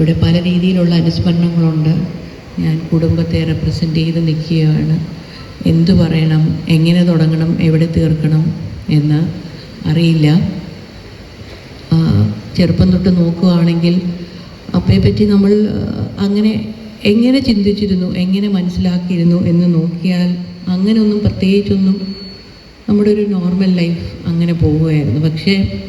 ഇവിടെ പല രീതിയിലുള്ള അനുസ്മരണങ്ങളുണ്ട്. ഞാൻ കുടുംബത്തെ റെപ്രസെന്റ് ചെയ്ത് നിൽക്കുകയാണ്. എന്തു പറയണം? എങ്ങനെ തുടങ്ങണം? എവിടെ തീർക്കണം? എന്ന് അറിയില്ല. ചെറുപ്പം തൊട്ട് നോക്കുകയാണെങ്കിൽ അപ്പയെപ്പറ്റി നമ്മൾ അങ്ങനെ എങ്ങനെ ചിന്തിച്ചിരുന്നു? എങ്ങനെ മനസ്സിലാക്കിയിരുന്നു? എന്ന് നോക്കിയാൽ അങ്ങനെയൊന്നും പ്രത്യേകിച്ചൊന്നും നമ്മുടെ ഒരു നോർമൽ ലൈഫ് അങ്ങനെ പോവുകയായിരുന്നു പക്ഷേ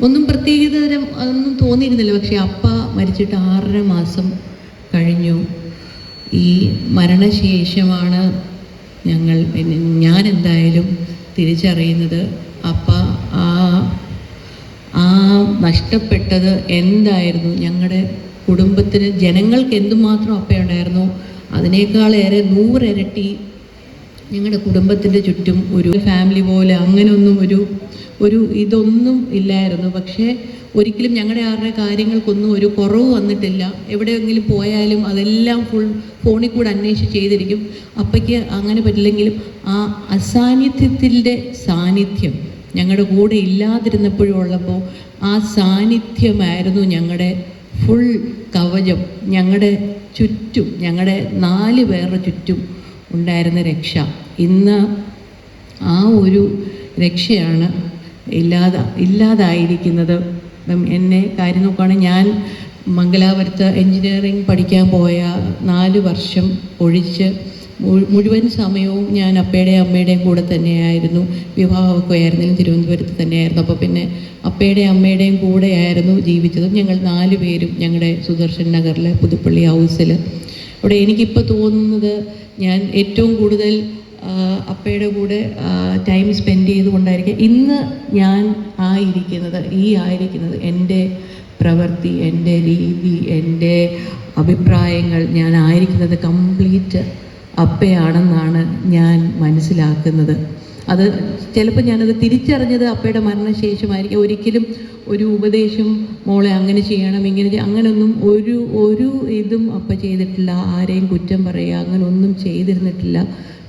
ഒന്നും പ്രത്യേകതരം അതൊന്നും തോന്നിയിരുന്നില്ല. പക്ഷേ അപ്പ മരിച്ചിട്ട് ആറര മാസം കഴിഞ്ഞു. ഈ മരണശേഷമാണ് ഞങ്ങൾ ഞാൻ എന്തായാലും തിരിച്ചറിയുന്നത്. അപ്പ ആ ആ നഷ്ടപ്പെട്ടത് എന്തായിരുന്നു? ഞങ്ങളുടെ കുടുംബത്തിന് ജനങ്ങൾക്ക് എന്തുമാത്രം അപ്പയുണ്ടായിരുന്നു? അതിനേക്കാളേറെ നൂറിരട്ടി ഞങ്ങളുടെ കുടുംബത്തിന്റെ ചുറ്റും ഒരു ഫാമിലി പോലെ അങ്ങനെയൊന്നും ഒരു ഒരു ഇതൊന്നും ഇല്ലായിരുന്നു. പക്ഷേ ഒരിക്കലും ഞങ്ങളുടെ ആരുടെ കാര്യങ്ങൾക്കൊന്നും ഒരു കുറവ് വന്നിട്ടില്ല. എവിടെയെങ്കിലും പോയാലും അതെല്ലാം ഫുൾ ഫോണിൽ കൂടെ അന്വേഷിച്ച് ചെയ്തിരിക്കും. അപ്പയ്ക്ക് അങ്ങനെ പറ്റില്ലെങ്കിലും ആ അസാന്നിധ്യത്തിന്റെ സാന്നിധ്യം ഞങ്ങളുടെ കൂടെ ഇല്ലാതിരുന്നപ്പോഴും ഉള്ളപ്പോൾ ആ സാന്നിധ്യമായിരുന്നു ഞങ്ങളുടെ ഫുൾ കവചം. ഞങ്ങളുടെ ചുറ്റും ഞങ്ങളുടെ നാല് പേരുടെ ചുറ്റും ഉണ്ടായിരുന്ന രക്ഷ. ഇന്ന് ആ ഒരു രക്ഷയാണ് ഇല്ലാതെ ഇല്ലാതായിരിക്കുന്നത്. എന്നെ കാര്യം നോക്കുകയാണെങ്കിൽ ഞാൻ മംഗലാപുരത്ത് എൻജിനീയറിംഗ് പഠിക്കാൻ പോയ നാല് വർഷം ഒഴിച്ച് മുഴുവൻ സമയവും ഞാൻ അപ്പയുടെയും അമ്മയുടെയും കൂടെ തന്നെയായിരുന്നു. വിവാഹമൊക്കെ ആയിരുന്നാലും തിരുവനന്തപുരത്ത് തന്നെയായിരുന്നു. അപ്പോൾ പിന്നെ അപ്പയുടെയും അമ്മയുടെയും കൂടെയായിരുന്നു ജീവിച്ചതും. ഞങ്ങൾ നാല് പേരും ഞങ്ങളുടെ സുദർശൻ നഗറിലെ പുതുപ്പള്ളി ഹൗസിൽ. അവിടെ എനിക്കിപ്പോൾ തോന്നുന്നത് ഞാൻ ഏറ്റവും കൂടുതൽ അപ്പയുടെ കൂടെ ടൈം സ്പെൻഡ് ചെയ്തുകൊണ്ടായിരിക്കും ഇന്ന് ഞാൻ ആയിരിക്കുന്നത് ഈ ആയിരിക്കുന്നത് എന്റെ പ്രവൃത്തി എന്റെ രീതി എന്റെ അഭിപ്രായങ്ങൾ ഞാൻ ആയിരിക്കുന്നത് കംപ്ലീറ്റ് അപ്പയാണെന്നാണ് ഞാൻ മനസ്സിലാക്കുന്നത്. അത് ചിലപ്പോൾ ഞാനത് തിരിച്ചറിഞ്ഞത് അപ്പയുടെ മരണശേഷമായിരിക്കും. ഒരിക്കലും ഒരു ഉപദേശം മോളെ അങ്ങനെ ചെയ്യണം ഇങ്ങനെ അങ്ങനൊന്നും ഒരു ഒരു ഇതും അപ്പ ചെയ്തിട്ടില്ല ആരെയും കുറ്റം പറയുക അങ്ങനെ ഒന്നും ചെയ്തിരുന്നിട്ടില്ല.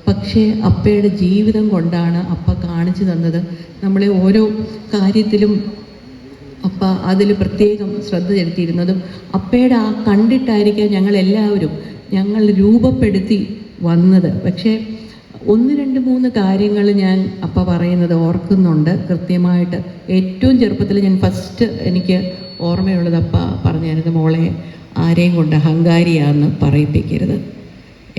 പക്ഷേ അപ്പയുടെ ജീവിതം കൊണ്ടാണ് അപ്പ കാണിച്ചു തന്നത്. നമ്മളെ ഓരോ കാര്യത്തിലും അപ്പ അതിൽ പ്രത്യേകം ശ്രദ്ധ ചെലുത്തിയിരുന്നതും അപ്പയുടെ ആ കണ്ടിട്ടായിരിക്കാം ഞങ്ങളെല്ലാവരും ഞങ്ങൾ രൂപപ്പെടുത്തി വന്നത്. പക്ഷേ ഒന്ന് രണ്ട് മൂന്ന് കാര്യങ്ങൾ ഞാൻ അപ്പ പറയുന്നത് ഓർക്കുന്നുണ്ട്. കൃത്യമായിട്ട് ഏറ്റവും ചെറുപ്പത്തിൽ ഞാൻ ഫസ്റ്റ് എനിക്ക് ഓർമ്മയുള്ളത് അപ്പ പറഞ്ഞായിരുന്നു മോളെ ആരെയും കൊണ്ട് അഹങ്കാരിയാന്ന് പറയിപ്പിക്കരുത്.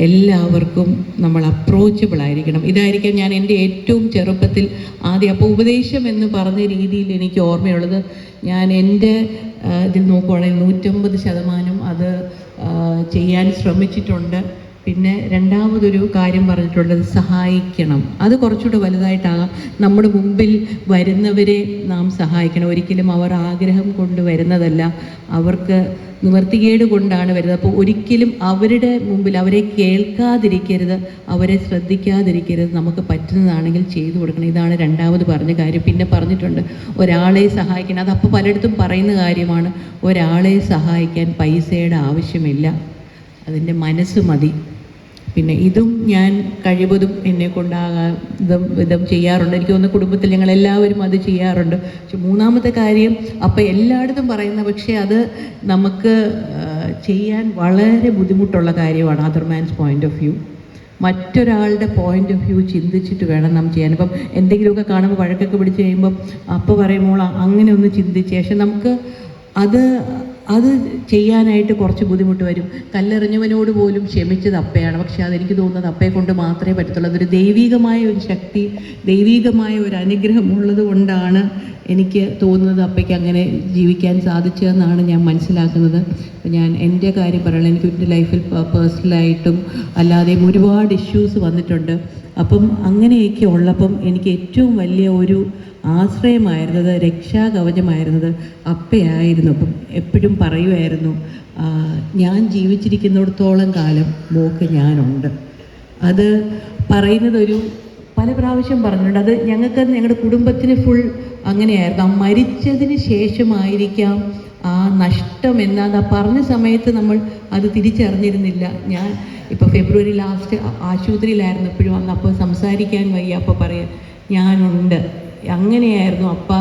എല്ലാവർക്കും നമ്മൾ അപ്രോച്ചബിൾ ആയിരിക്കണം. ഇതായിരിക്കും ഞാൻ എന്റെ ഏറ്റവും ചെറുപ്പത്തിൽ ആദ്യം അപ്പോൾ ഉപദേശം എന്ന് പറഞ്ഞ രീതിയിൽ എനിക്ക് ഓർമ്മയുള്ളത്. ഞാൻ എന്റെ ഇതിൽ നോക്കുവാണെങ്കിൽ നൂറ്റമ്പത് ശതമാനം അത് ചെയ്യാൻ ശ്രമിച്ചിട്ടുണ്ട്. പിന്നെ രണ്ടാമതൊരു കാര്യം പറഞ്ഞിട്ടുള്ളത് സഹായിക്കണം. അത് കുറച്ചുകൂടെ വലുതായിട്ടാകാം. നമ്മുടെ മുമ്പിൽ വരുന്നവരെ നാം സഹായിക്കണം. ഒരിക്കലും അവർ ആഗ്രഹം കൊണ്ട് വരുന്നതല്ല. അവർക്ക് നിവർത്തികേട് കൊണ്ടാണ് വരുന്നത്. അപ്പോൾ ഒരിക്കലും അവരുടെ മുമ്പിൽ അവരെ കേൾക്കാതിരിക്കരുത്. അവരെ ശ്രദ്ധിക്കാതിരിക്കരുത്. നമുക്ക് പറ്റുന്നതാണെങ്കിൽ ചെയ്തു കൊടുക്കണം. ഇതാണ് രണ്ടാമത് പറഞ്ഞ കാര്യം. പിന്നെ പറഞ്ഞിട്ടുണ്ട് ഒരാളെ സഹായിക്കണം. അതപ്പോൾ പലയിടത്തും പറയുന്ന കാര്യമാണ്. ഒരാളെ സഹായിക്കാൻ പൈസയുടെ ആവശ്യമില്ല. അതിന്റെ മനസ്സ് മതി. പിന്നെ ഇതും ഞാൻ കഴിവതും എന്നെ കൊണ്ടാകാതും വിധം ചെയ്യാറുണ്ട്. എനിക്ക് തോന്നുന്നു കുടുംബത്തിൽ ഞങ്ങൾ എല്ലാവരും അത് ചെയ്യാറുണ്ട്. പക്ഷെ മൂന്നാമത്തെ കാര്യം അപ്പം എല്ലായിടത്തും പറയുന്ന പക്ഷേ അത് നമുക്ക് ചെയ്യാൻ വളരെ ബുദ്ധിമുട്ടുള്ള കാര്യമാണ്. Other man's point of view മറ്റൊരാളുടെ പോയിന്റ് ഓഫ് വ്യൂ ചിന്തിച്ചിട്ട് വേണം നാം ചെയ്യാൻ. ഇപ്പം എന്തെങ്കിലുമൊക്കെ കാണുമ്പോൾ വഴക്കൊക്കെ പിടിച്ച് കഴിയുമ്പം അപ്പോൾ പറയുമ്പോൾ അങ്ങനെ ഒന്ന് ചിന്തിച്ച്. പക്ഷെ നമുക്ക് അത് അത് ചെയ്യാനായിട്ട് കുറച്ച് ബുദ്ധിമുട്ട് വരും. കല്ലെറിഞ്ഞവനോട് പോലും ക്ഷമിച്ചത് അപ്പയാണ്. പക്ഷെ അതെനിക്ക് തോന്നുന്നത് അപ്പയെ കൊണ്ട് മാത്രമേ പറ്റത്തുള്ളൂ. അതൊരു ദൈവികമായ ഒരു ശക്തി ദൈവികമായ ഒരു അനുഗ്രഹം ഉള്ളത് കൊണ്ടാണ് എനിക്ക് തോന്നുന്നത് അപ്പയ്ക്ക് അങ്ങനെ ജീവിക്കാൻ സാധിച്ചതെന്നാണ് ഞാൻ മനസ്സിലാക്കുന്നത്. ഞാൻ എന്റെ കാര്യം പറയണം. എനിക്ക് എന്റെ ലൈഫിൽ പേഴ്സണലായിട്ടും അല്ലാതെയും ഒരുപാട് ഇഷ്യൂസ് വന്നിട്ടുണ്ട്. അപ്പം അങ്ങനെയൊക്കെ ഉള്ളപ്പം എനിക്ക് ഏറ്റവും വലിയ ഒരു ആശ്രയമായിരുന്നത് രക്ഷാകവചമായിരുന്നത് അപ്പയായിരുന്നു. അപ്പം എപ്പോഴും പറയുമായിരുന്നു ഞാൻ ജീവിച്ചിരിക്കുന്നിടത്തോളം കാലം മോക്ക് ഞാനുണ്ട്. അത് പറയുന്നത് ഒരു പല പ്രാവശ്യം പറഞ്ഞിട്ടുണ്ട്. അത് ഞങ്ങൾക്ക് ഞങ്ങളുടെ കുടുംബത്തിന് ഫുൾ അങ്ങനെയായിരുന്നു. ആ മരിച്ചതിന് ശേഷമായിരിക്കാം ആ നഷ്ടം എന്നാത് ആ പറഞ്ഞ സമയത്ത് നമ്മൾ അത് തിരിച്ചറിഞ്ഞിരുന്നില്ല. ഞാൻ ഇപ്പോൾ ഫെബ്രുവരി ലാസ്റ്റ് ആശുപത്രിയിലായിരുന്നപ്പോഴും അന്ന് അപ്പോൾ സംസാരിക്കാൻ വയ്യ. അപ്പോൾ പറയാൻ ഞാനുണ്ട്. അങ്ങനെയായിരുന്നു അപ്പ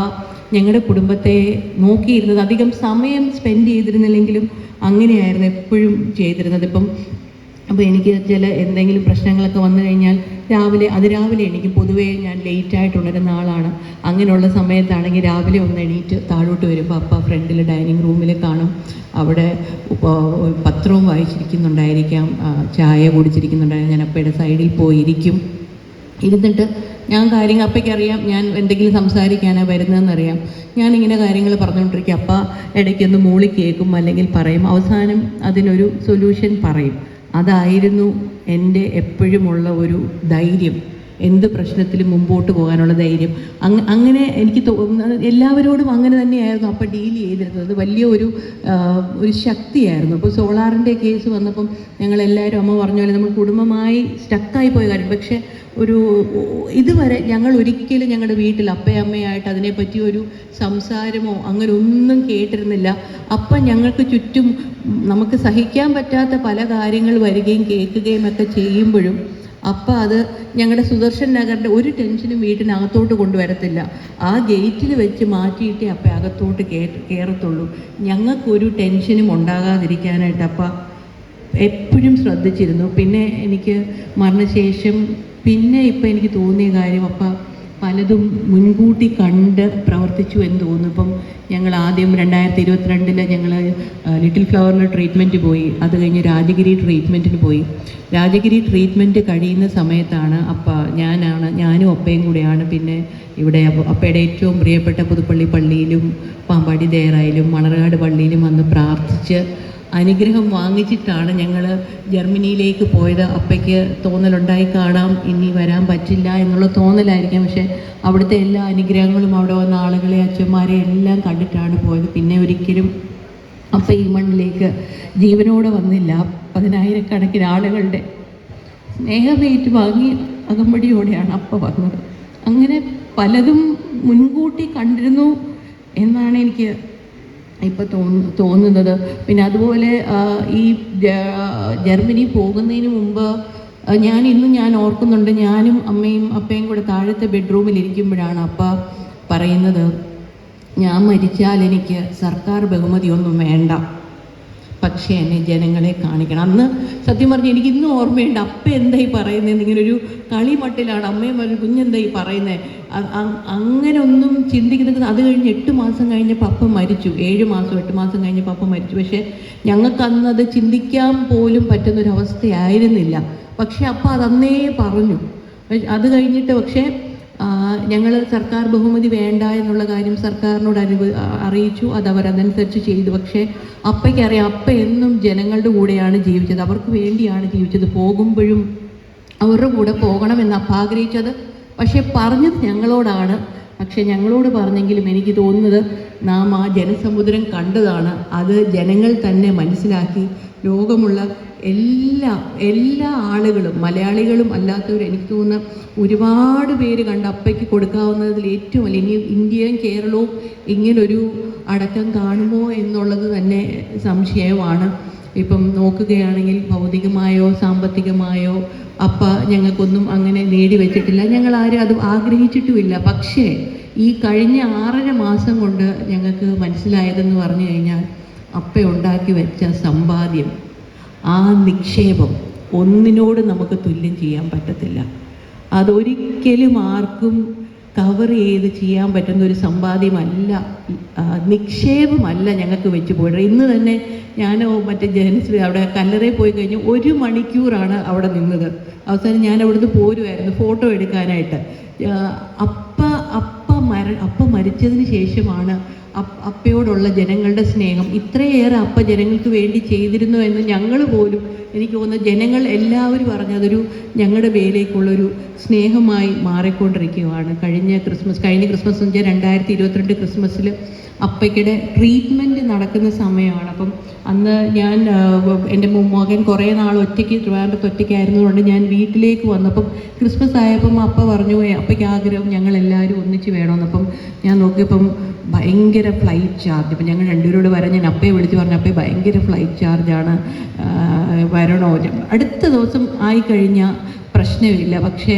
ഞങ്ങളുടെ കുടുംബത്തെ നോക്കിയിരുന്നത്. അധികം സമയം സ്പെൻഡ് ചെയ്തിരുന്നില്ലെങ്കിലും അങ്ങനെയായിരുന്നു എപ്പോഴും ചെയ്തിരുന്നത്. ഇപ്പം അപ്പോൾ എനിക്ക് ചില എന്തെങ്കിലും പ്രശ്നങ്ങളൊക്കെ വന്നു കഴിഞ്ഞാൽ രാവിലെ അതിരാവിലെ എനിക്ക് പൊതുവേ ഞാൻ ലേറ്റായിട്ട് ഉണരുന്ന ആളാണ്. അങ്ങനെയുള്ള സമയത്താണെങ്കിൽ രാവിലെ ഒന്ന് എണീറ്റ് താഴോട്ട് വരുമ്പോൾ അപ്പ ഫ്രണ്ടിൽ ഡൈനിങ് റൂമിൽ കാണും. അവിടെ പത്രവും വായിച്ചിരിക്കുന്നുണ്ടായിരിക്കാം. ചായ കുടിച്ചിരിക്കുന്നുണ്ടായിരിക്കും. ഞാൻ അപ്പയുടെ സൈഡിൽ പോയിരിക്കും. ഇരുന്നിട്ട് ഞാൻ കാര്യങ്ങൾ അപ്പയ്ക്കറിയാം ഞാൻ എന്തെങ്കിലും സംസാരിക്കാനാണ് വരുന്നതെന്നറിയാം. ഞാനിങ്ങനെ കാര്യങ്ങൾ പറഞ്ഞുകൊണ്ടിരിക്കും. അപ്പ ഇടയ്ക്കൊന്ന് മൂളി കേൾക്കും അല്ലെങ്കിൽ പറയും. അവസാനം അതിനൊരു സൊല്യൂഷൻ പറയും. അതായിരുന്നു എന്റെ എപ്പോഴുമുള്ള ഒരു ധൈര്യം. എന്ത് പ്രശ്നത്തിലും മുമ്പോട്ട് പോകാനുള്ള ധൈര്യം. അങ് അങ്ങനെ എനിക്ക് എല്ലാവരോടും അങ്ങനെ തന്നെയായിരുന്നു അപ്പം ഡീൽ ചെയ്തിരുന്നത്. വലിയ ഒരു ഒരു ശക്തിയായിരുന്നു. അപ്പോൾ സോളാറിന്റെ കേസ് വന്നപ്പം ഞങ്ങളെല്ലാവരും അമ്മ പറഞ്ഞ പോലെ നമ്മൾ കുടുംബമായി സ്റ്റക്കായി പോയ കാര്യം. പക്ഷേ ഒരു ഇതുവരെ ഞങ്ങൾ ഒരിക്കലും ഞങ്ങളുടെ വീട്ടിൽ അപ്പയമ്മയായിട്ട് അതിനെപ്പറ്റി ഒരു സംസാരമോ അങ്ങനെ ഒന്നും കേട്ടിരുന്നില്ല. അപ്പം ഞങ്ങൾക്ക് ചുറ്റും നമുക്ക് സഹിക്കാൻ പറ്റാത്ത പല കാര്യങ്ങൾ വരികയും കേൾക്കുകയും ഒക്കെ ചെയ്യുമ്പോഴും അപ്പം അത് ഞങ്ങളുടെ സുദർശൻ നഗറിന്റെ ഒരു ടെൻഷനും വീട്ടിനകത്തോട്ട് കൊണ്ടുവരത്തില്ല. ആ ഗേറ്റിൽ വെച്ച് മാറ്റിയിട്ടേ അപ്പം അകത്തോട്ട് കേ കയറത്തുള്ളൂ ഞങ്ങൾക്കൊരു ടെൻഷനും ഉണ്ടാകാതിരിക്കാനായിട്ട് അപ്പം എപ്പോഴും ശ്രദ്ധിച്ചിരുന്നു. പിന്നെ എനിക്ക് മരണശേഷം പിന്നെ ഇപ്പം എനിക്ക് തോന്നിയ കാര്യം അപ്പം പലതും മുൻകൂട്ടി കണ്ട് പ്രവർത്തിച്ചു എന്ന് തോന്നുന്നു. ഇപ്പം ഞങ്ങൾ ആദ്യം രണ്ടായിരത്തി ഇരുപത്തിരണ്ടിൽ ഞങ്ങൾ ലിറ്റിൽ ഫ്ലവറിന് ട്രീറ്റ്മെന്റ് പോയി. അത് കഴിഞ്ഞ് രാജഗിരി ട്രീറ്റ്മെന്റിന് പോയി. രാജഗിരി ട്രീറ്റ്മെന്റ് കഴിയുന്ന സമയത്താണ് അപ്പ ഞാനാണ് ഞാനും അപ്പയും കൂടെയാണ് പിന്നെ ഇവിടെ അപ്പ- അപ്പയുടെ ഏറ്റവും പ്രിയപ്പെട്ട പുതുപ്പള്ളി പള്ളിയിലും പാമ്പാടി ദേറായിലും മണർകാട് പള്ളിയിലും വന്ന് പ്രാർത്ഥിച്ച് അനുഗ്രഹം വാങ്ങിച്ചിട്ടാണ് ഞങ്ങൾ ജർമ്മനിയിലേക്ക് പോയത്. അപ്പയ്ക്ക് തോന്നലുണ്ടായി കാണാം ഇനി വരാൻ പറ്റില്ല എന്നുള്ള തോന്നലായിരിക്കാം. പക്ഷേ അവിടുത്തെ എല്ലാ അനുഗ്രഹങ്ങളും അവിടെ വന്ന ആളുകളെ അച്ഛന്മാരെ എല്ലാം കണ്ടിട്ടാണ് പോയത്. പിന്നെ ഒരിക്കലും അപ്പ ഈ മണ്ണിലേക്ക് ജീവനോടെ വന്നില്ല. പതിനായിരക്കണക്കിന് ആളുകളുടെ സ്നേഹമേറ്റ് വാങ്ങി അകമ്പടിയോടെയാണ് അപ്പ വന്നത്. അങ്ങനെ പലതും മുൻകൂട്ടി കണ്ടിരുന്നു എന്നാണ് എനിക്ക് ഇപ്പം തോന്നു തോന്നുന്നത്. പിന്നെ അതുപോലെ ഈ ജർമ്മനി പോകുന്നതിന് മുമ്പ് ഞാൻ ഇന്നും ഞാൻ ഓർക്കുന്നുണ്ട് ഞാനും അമ്മയും അപ്പയും കൂടെ താഴത്തെ ബെഡ്റൂമിൽ ഇരിക്കുമ്പോഴാണ് അപ്പ പറയുന്നത് ഞാൻ മരിച്ചാൽ എനിക്ക് സർക്കാർ ബഹുമതിയൊന്നും വേണ്ട. പക്ഷേ എന്നെ ജനങ്ങളെ കാണിക്കണം. അന്ന് സത്യം പറഞ്ഞ് എനിക്ക് ഇന്നും ഓർമ്മയുണ്ട് അപ്പ എന്തായി പറയുന്നത് ഇങ്ങനെ ഒരു കളിമട്ടിലാണ് അമ്മയും പറഞ്ഞു കുഞ്ഞെന്തായി പറയുന്നത് അങ്ങനെ ഒന്നും ചിന്തിക്കുന്നത് അത് കഴിഞ്ഞ് എട്ട് മാസം കഴിഞ്ഞപ്പോൾ അപ്പ മരിച്ചു. ഏഴ് മാസം എട്ട് മാസം കഴിഞ്ഞപ്പോൾ അപ്പ മരിച്ചു. പക്ഷേ ഞങ്ങൾക്ക് അന്ന് അത് ചിന്തിക്കാൻ പോലും പറ്റുന്നൊരവസ്ഥയായിരുന്നില്ല. പക്ഷേ അപ്പ അതന്നേ പറഞ്ഞു. അത് കഴിഞ്ഞിട്ട് പക്ഷേ ഞങ്ങൾ സർക്കാർ ബഹുമതി വേണ്ട എന്നുള്ള കാര്യം സർക്കാരിനോട് അനുഭവ അറിയിച്ചു. അത് അവർ അതനുസരിച്ച് ചെയ്തു. പക്ഷേ അപ്പയ്ക്കറിയാം അപ്പ എന്നും ജനങ്ങളുടെ കൂടെയാണ് ജീവിച്ചത്. അവർക്ക് വേണ്ടിയാണ് ജീവിച്ചത്. പോകുമ്പോഴും അവരുടെ കൂടെ പോകണമെന്ന് അപ്പ ആഗ്രഹിച്ചത്. പക്ഷേ പറഞ്ഞത് ഞങ്ങളോടാണ്. പക്ഷേ ഞങ്ങളോട് പറഞ്ഞെങ്കിലും എനിക്ക് തോന്നുന്നത് നാം ആ ജനസമുദ്രം കണ്ടതാണ്. അത് ജനങ്ങൾ തന്നെ മനസ്സിലാക്കി. ലോകമുള്ള എല്ലാ എല്ലാ ആളുകളും മലയാളികളും അല്ലാത്തവരും എനിക്ക് തോന്നുന്ന ഒരുപാട് പേര് കണ്ട് അപ്പയ്ക്ക് കൊടുക്കാവുന്നതിൽ ഏറ്റവും വലിയ ഇനി ഇന്ത്യയും കേരളവും ഇങ്ങനൊരു അടക്കം കാണുമോ എന്നുള്ളത് തന്നെ സംശയമാണ്. ഇപ്പം നോക്കുകയാണെങ്കിൽ ഭൗതികമായോ സാമ്പത്തികമായോ അപ്പ ഞങ്ങൾക്കൊന്നും അങ്ങനെ നേടി വെച്ചിട്ടില്ല. ഞങ്ങൾ ആരും അത് ആഗ്രഹിച്ചിട്ടുമില്ല. പക്ഷേ ഈ കഴിഞ്ഞ ആറര മാസം കൊണ്ട് ഞങ്ങൾക്ക് മനസ്സിലായതെന്ന് പറഞ്ഞു കഴിഞ്ഞാൽ അപ്പ ഉണ്ടാക്കി വെച്ച സമ്പാദ്യം ആ നിക്ഷേപം ഒന്നിനോട് നമുക്ക് തുല്യം ചെയ്യാൻ പറ്റത്തില്ല. അതൊരിക്കലും ആർക്കും കവർ ചെയ്ത് ചെയ്യാൻ പറ്റുന്ന ഒരു സമ്പാദ്യമല്ല. നിക്ഷേപമല്ല ഞങ്ങൾക്ക് വെച്ച് പോയിട്ട് ഇന്ന് തന്നെ ഞാൻ മറ്റേ ജനസ് അവിടെ കല്ലറയിൽ പോയി കഴിഞ്ഞ് ഒരു മണിക്കൂറാണ് അവിടെ നിന്നത്. അവസാനം ഞാൻ അവിടുന്ന് പോരുമായിരുന്നു ഫോട്ടോ എടുക്കാനായിട്ട്. അപ്പ അപ്പ മര അപ്പ മരിച്ചതിന് ശേഷമാണ് അപ്പയോടുള്ള ജനങ്ങളുടെ സ്നേഹം. ഇത്രയേറെ അപ്പ ജനങ്ങൾക്ക് വേണ്ടി ചെയ്തിരുന്നു എന്ന് ഞങ്ങൾ പോലും എനിക്ക് തോന്നുന്നു ജനങ്ങൾ എല്ലാവരും പറഞ്ഞ അതൊരു ഞങ്ങളുടെ പേരിലേക്കുള്ളൊരു സ്നേഹമായി മാറിക്കൊണ്ടിരിക്കുകയാണ്. കഴിഞ്ഞ ക്രിസ്മസ് കഴിഞ്ഞ ക്രിസ്മസ് എന്ന് വെച്ചാൽ രണ്ടായിരത്തി ഇരുപത്തിരണ്ട് ക്രിസ്മസിൽ അപ്പയ്ക്കിടെ ട്രീറ്റ്മെന്റ് നടക്കുന്ന സമയമാണ്. അപ്പം അന്ന് ഞാൻ എന്റെ മകൻ കുറേ നാൾ ഒറ്റയ്ക്ക് ട്രിവാൻഡ്രത്ത് ഒറ്റയ്ക്കായിരുന്നതുകൊണ്ട് ഞാൻ വീട്ടിലേക്ക് വന്നപ്പം ക്രിസ്മസ് ആയപ്പം അപ്പ പറഞ്ഞു അപ്പയ്ക്ക് ആഗ്രഹം ഞങ്ങൾ എല്ലാവരും ഒന്നിച്ച് വേണമെന്നപ്പം ഞാൻ നോക്കിയപ്പം ഭയങ്കര ഫ്ലൈറ്റ് ചാർജ് ഇപ്പം ഞങ്ങൾ രണ്ടുപേരോട് വരാൻ ഞാൻ അപ്പയെ വിളിച്ച് പറഞ്ഞു അപ്പേ ഭയങ്കര ഫ്ലൈറ്റ് ചാർജാണ് വരണോ? അടുത്ത ദിവസം ആയിക്കഴിഞ്ഞാൽ പ്രശ്നമില്ല. പക്ഷേ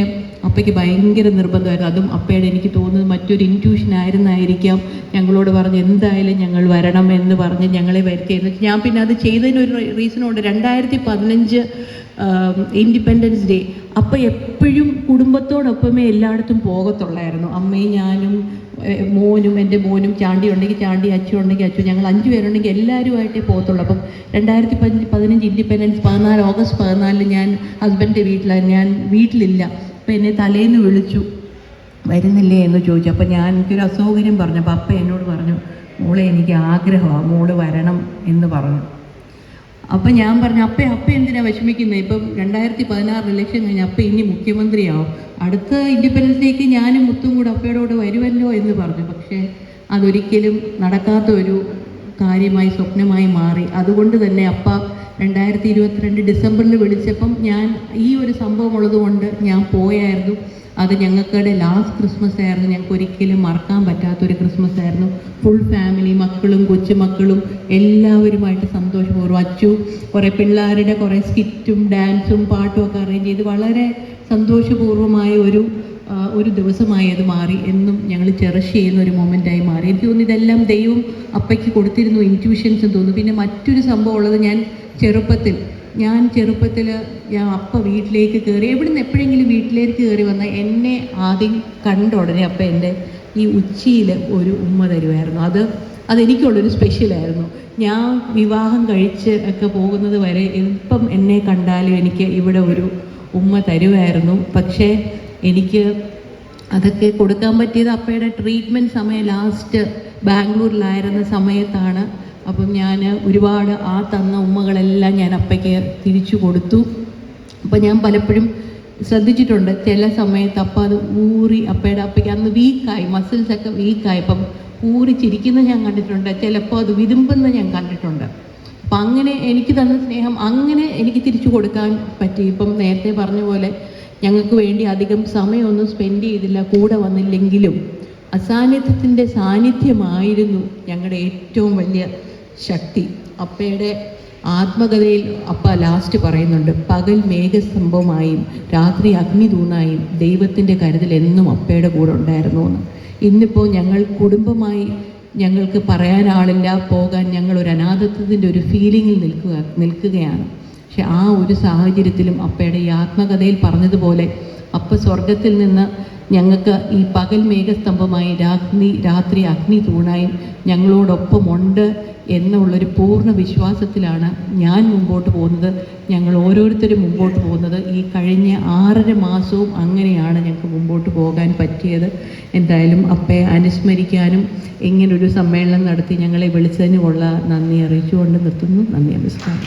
അപ്പയ്ക്ക് ഭയങ്കര നിർബന്ധമായിരുന്നു. അതും അപ്പയുടെ എനിക്ക് തോന്നുന്നത് മറ്റൊരു ഇന്റ്യൂഷൻ ആയിരുന്നായിരിക്കാം. ഞങ്ങളോട് പറഞ്ഞ് എന്തായാലും ഞങ്ങൾ വരണം എന്ന് പറഞ്ഞ് ഞങ്ങളെ വരുത്തിയെന്ന് ഞാൻ പിന്നെ അത് ചെയ്തതിനൊരു റീസണുണ്ട് രണ്ടായിരത്തി പതിനഞ്ച് ഇൻഡിപെൻഡൻസ് ഡേ അപ്പം എപ്പോഴും കുടുംബത്തോടൊപ്പമേ എല്ലായിടത്തും പോകത്തുള്ളായിരുന്നു. അമ്മയും ഞാനും മോനും എന്റെ മോനും ചാണ്ടി ഉണ്ടെങ്കിൽ ചാണ്ടി അച്ചു ഉണ്ടെങ്കിൽ അച്ചു ഞങ്ങൾ അഞ്ച് പേരുണ്ടെങ്കിൽ എല്ലാവരുമായിട്ടേ പോകത്തുള്ളൂ. അപ്പം രണ്ടായിരത്തി പതിനഞ്ച് പതിനഞ്ച് ഇൻഡിപെൻഡൻസ് പതിനാല് ഓഗസ്റ്റ് പതിനാലിന് ഞാൻ ഹസ്ബൻഡിന്റെ വീട്ടിലായിരുന്നു. ഞാൻ വീട്ടിലില്ല. അപ്പം എന്നെ തലേന്ന് വിളിച്ചു. വരുന്നില്ലേ എന്ന് ചോദിച്ചു. അപ്പം ഞാൻ എനിക്കൊരു അസൗകര്യം പറഞ്ഞു. അപ്പം അപ്പ എന്നോട് പറഞ്ഞു മോളെ എനിക്ക് ആഗ്രഹമാണ്. മോൾ വരണം എന്ന് പറഞ്ഞു. അപ്പം ഞാൻ പറഞ്ഞു അപ്പേ അപ്പ എന്തിനാ വിഷമിക്കുന്നത് ഇപ്പം രണ്ടായിരത്തി പതിനാറ് ഇലക്ഷൻ കഴിഞ്ഞ് അപ്പ ഇനി മുഖ്യമന്ത്രിയാവും. അടുത്ത ഇൻഡിപെൻഡൻസ് ഡേക്ക് ഞാനും മുത്തും കൂടെ അപ്പയുടെ വരുമല്ലോ എന്ന് പറഞ്ഞു. പക്ഷേ അതൊരിക്കലും നടക്കാത്ത ഒരു കാര്യമായി സ്വപ്നമായി മാറി. അതുകൊണ്ട് തന്നെ അപ്പ രണ്ടായിരത്തി ഇരുപത്തിരണ്ട് ഡിസംബറിൽ വിളിച്ചപ്പം ഞാൻ ഈ ഒരു സംഭവം ഉള്ളതുകൊണ്ട് ഞാൻ പോയായിരുന്നു. അത് ഞങ്ങൾക്കിടെ ലാസ്റ്റ് ക്രിസ്മസ് ആയിരുന്നു. ഞങ്ങൾക്ക് ഒരിക്കലും മറക്കാൻ പറ്റാത്തൊരു ക്രിസ്മസ് ആയിരുന്നു. ഫുൾ ഫാമിലി മക്കളും കൊച്ചുമക്കളും എല്ലാവരുമായിട്ട് സന്തോഷപൂർവം. അച്ചു കുറേ പിള്ളേരുടെ കുറേ സ്കിറ്റും ഡാൻസും പാട്ടും ഒക്കെ അറേഞ്ച് ചെയ്ത് വളരെ സന്തോഷപൂർവമായ ഒരു ഒരു ദിവസമായി അത് മാറി എന്നും ഞങ്ങൾ ചെറിഷ് ചെയ്യുന്ന ഒരു മൊമെന്റായി മാറി. എനിക്ക് തോന്നുന്നു ഇതെല്ലാം ദൈവം അപ്പയ്ക്ക് കൊടുത്തിരുന്നു ഇന്റ്യൂഷൻസ് തോന്നുന്നു. പിന്നെ മറ്റൊരു സംഭവം ഉള്ളത് ഞാൻ ചെറുപ്പത്തിൽ ഞാൻ ചെറുപ്പത്തിൽ ഞാൻ അപ്പ വീട്ടിലേക്ക് കയറി എവിടുന്ന് എപ്പോഴെങ്കിലും വീട്ടിലേക്ക് കയറി വന്ന എന്നെ ആദ്യം കണ്ട ഉടനെ അപ്പം എന്റെ ഈ ഉച്ചിയിൽ ഒരു ഉമ്മ തരുമായിരുന്നു. അത് അതെനിക്കുള്ളൊരു സ്പെഷ്യലായിരുന്നു ഞാൻ വിവാഹം കഴിച്ച് ഒക്കെ പോകുന്നത് വരെ ഇപ്പം എന്നെ കണ്ടാലും എനിക്ക് ഇവിടെ ഒരു ഉമ്മ തരുമായിരുന്നു. പക്ഷേ എനിക്ക് അതൊക്കെ കൊടുക്കാൻ പറ്റിയത് അപ്പയുടെ ട്രീറ്റ്മെന്റ് സമയം ലാസ്റ്റ് ബാംഗ്ലൂരിലായിരുന്ന സമയത്താണ്. അപ്പം ഞാൻ ഒരുപാട് ആ തന്ന ഉമ്മകളെല്ലാം ഞാൻ അപ്പയ്ക്ക് തിരിച്ചു കൊടുത്തു. അപ്പം ഞാൻ പലപ്പോഴും ശ്രദ്ധിച്ചിട്ടുണ്ട്. ചില സമയത്ത് അപ്പ അത് ഊറി അപ്പയുടെ അപ്പയ്ക്ക് അന്ന് വീക്കായി മസിൽസൊക്കെ വീക്കായി അപ്പം ഊറി ചിരിക്കുന്നത് ഞാൻ കണ്ടിട്ടുണ്ട്. ചിലപ്പോൾ അത് വിരുമ്പുന്നത് ഞാൻ കണ്ടിട്ടുണ്ട്. അപ്പം അങ്ങനെ എനിക്ക് തന്ന സ്നേഹം അങ്ങനെ എനിക്ക് തിരിച്ചു കൊടുക്കാൻ പറ്റി. ഇപ്പം നേരത്തെ പറഞ്ഞ പോലെ ഞങ്ങൾക്ക് വേണ്ടി അധികം സമയമൊന്നും സ്പെൻഡ് ചെയ്തില്ല കൂടെ വന്നില്ലെങ്കിലും അസാന്നിധ്യത്തിന്റെ സാന്നിധ്യമായിരുന്നു ഞങ്ങളുടെ ഏറ്റവും വലിയ ശക്തി. അപ്പയുടെ ആത്മകഥയിൽ അപ്പ ലാസ്റ്റ് പറയുന്നുണ്ട് പകൽ മേഘസ്തംഭമായും രാത്രി അഗ്നി തൂണായും ദൈവത്തിന്റെ കരുതൽ എന്നും അപ്പയുടെ കൂടെ ഉണ്ടായിരുന്നു എന്ന്. ഇന്നിപ്പോൾ ഞങ്ങൾ കുടുംബമായി ഞങ്ങൾക്ക് പറയാൻ ആളില്ല പോകാൻ ഞങ്ങൾ ഒരു അനാഥത്വത്തിന്റെ ഒരു ഫീലിങ്ങിൽ നിൽക്കുക നിൽക്കുകയാണ്. പക്ഷെ ആ ഒരു സാഹചര്യത്തിലും അപ്പയുടെ ഈ ആത്മകഥയിൽ പറഞ്ഞതുപോലെ അപ്പ സ്വർഗത്തിൽ നിന്ന് ഞങ്ങൾക്ക് ഈ പകൽ മേഘസ്തംഭമായി രാഗ്നി രാത്രി അഗ്നി തൂണായും ഞങ്ങളോടൊപ്പമുണ്ട് എന്നുള്ളൊരു പൂർണ വിശ്വാസത്തിലാണ് ഞാൻ മുമ്പോട്ട് പോകുന്നത്. ഞങ്ങൾ ഓരോരുത്തരും മുമ്പോട്ട് പോകുന്നത്. ഈ കഴിഞ്ഞ ആറര മാസവും അങ്ങനെയാണ് ഞങ്ങൾക്ക് മുമ്പോട്ട് പോകാൻ പറ്റിയത്. എന്തായാലും അപ്പയെ അനുസ്മരിക്കാനും ഇങ്ങനൊരു സമ്മേളനം നടത്തി ഞങ്ങളെ വിളിച്ചതിനുമുള്ള നന്ദി അറിയിച്ചുകൊണ്ട് നിർത്തുന്നു. നന്ദി നമസ്കാരം.